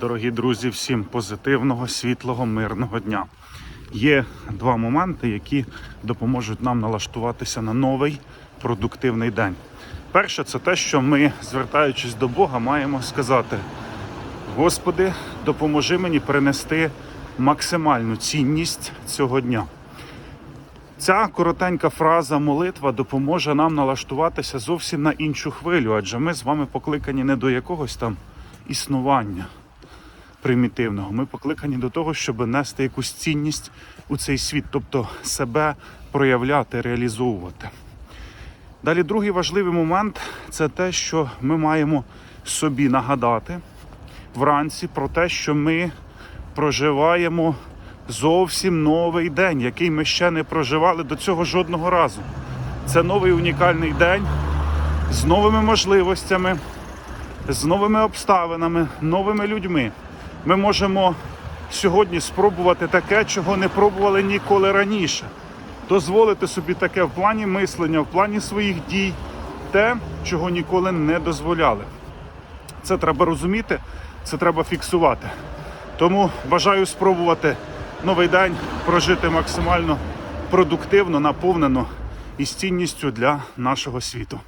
Дорогі друзі, всім позитивного, світлого, мирного дня. Є два моменти, які допоможуть нам налаштуватися на новий продуктивний день. Перше, це те, що ми, звертаючись до Бога, маємо сказати: Господи, допоможи мені принести максимальну цінність цього дня. Ця коротенька фраза молитва допоможе нам налаштуватися зовсім на іншу хвилю, адже ми з вами покликані не до якогось там існування примітивного. Ми покликані до того, щоб нести якусь цінність у цей світ, тобто себе проявляти, реалізовувати. Далі другий важливий момент це те, що ми маємо собі нагадати вранці про те, що ми проживаємо зовсім новий день, який ми ще не проживали до цього жодного разу. Це новий унікальний день з новими можливостями, з новими обставинами, новими людьми. Ми можемо сьогодні спробувати таке, чого не пробували ніколи раніше. Дозволити собі таке в плані мислення, в плані своїх дій, те, чого ніколи не дозволяли. Це треба розуміти, це треба фіксувати. Тому бажаю спробувати новий день прожити максимально продуктивно, наповнено і з цінністю для нашого світу.